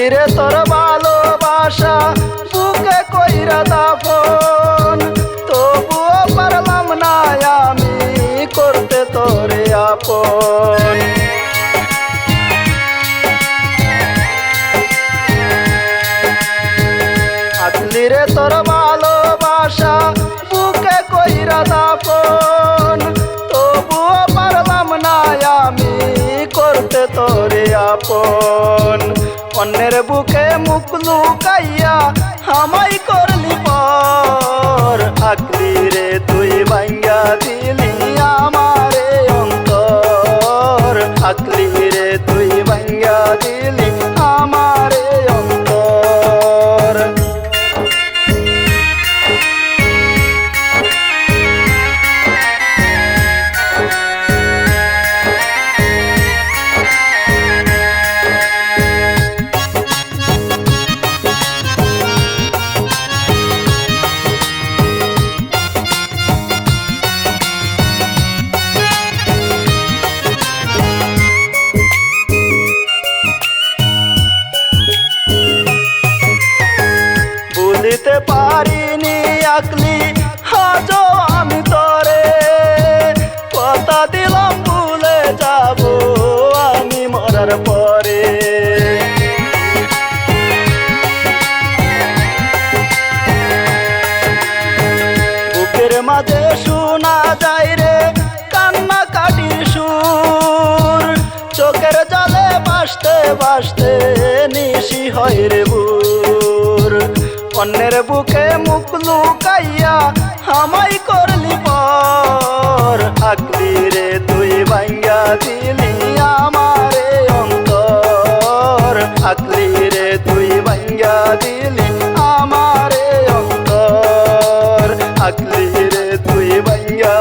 থাকলি রে তোর ভালোবাসা বুকে কইরা দাফন। তবুও পারলাম না আমি করতে তোরে আপন। থাকলি রে তোর ভালোবাসা বুকে কইরা দাপন তবুও পারলাম না আমি করতে তোরে আপন। ভুলিতে পারিনি আকলি হাজো আমি তরে। কথা দিলাম ভুলে যাব আমি মরার পরে। বুকের মাঝে শোনা যায় রে কান্না কাটির সুর। চোখের জলে বাসতে বাসতে নিশি হয় রে বুর অন্যের বুকে মুখ লুকাইয়া হামাই করলি পর। আকলি রে তুই ভাঙ্গা দিলি আমারে অন্তর। আকলি রে তুই ভাঙ্গা দিলি আমারে অন্তর। আকলি রে তুই ভাঙ্গা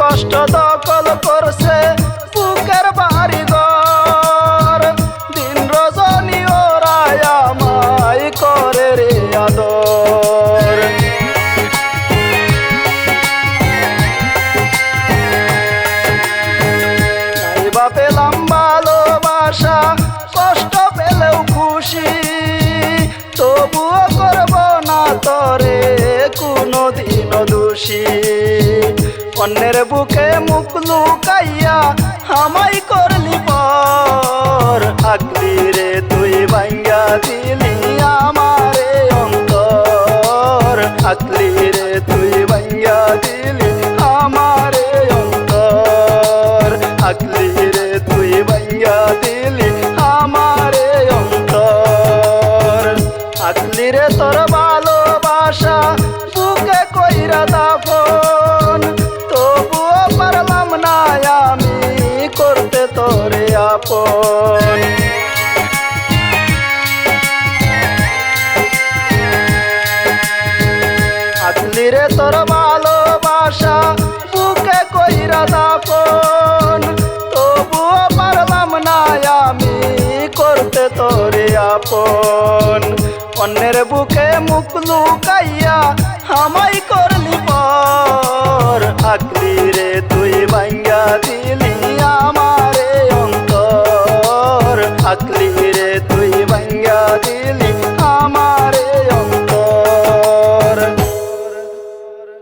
কষ্ট দখল করছে। অন্যের বুকে মুখ লুকাইয়া হামাই করলি পর। থাকলি রে তুই ভাঙ্গা দিলি আমারে অন্তর। থাকলি রে তুই ভাঙ্গা দিলি আমারে অন্তর। থাকলি রে তুই ভাঙ্গা দিলি আমারে অন্তর। থাকলি রে তোর ভালোবাসা বুকে কইরা দাফন। আপন আসলি রে তোর ভালোবাসা, বুকে কইরা দাপন তবুও পারলাম না আমি করতে তোরে আপন। অন্যের বুকে মুখ লুকাইয়া হামাই করলি পর। আকলি রে তুই ভাঙ্গা দিলি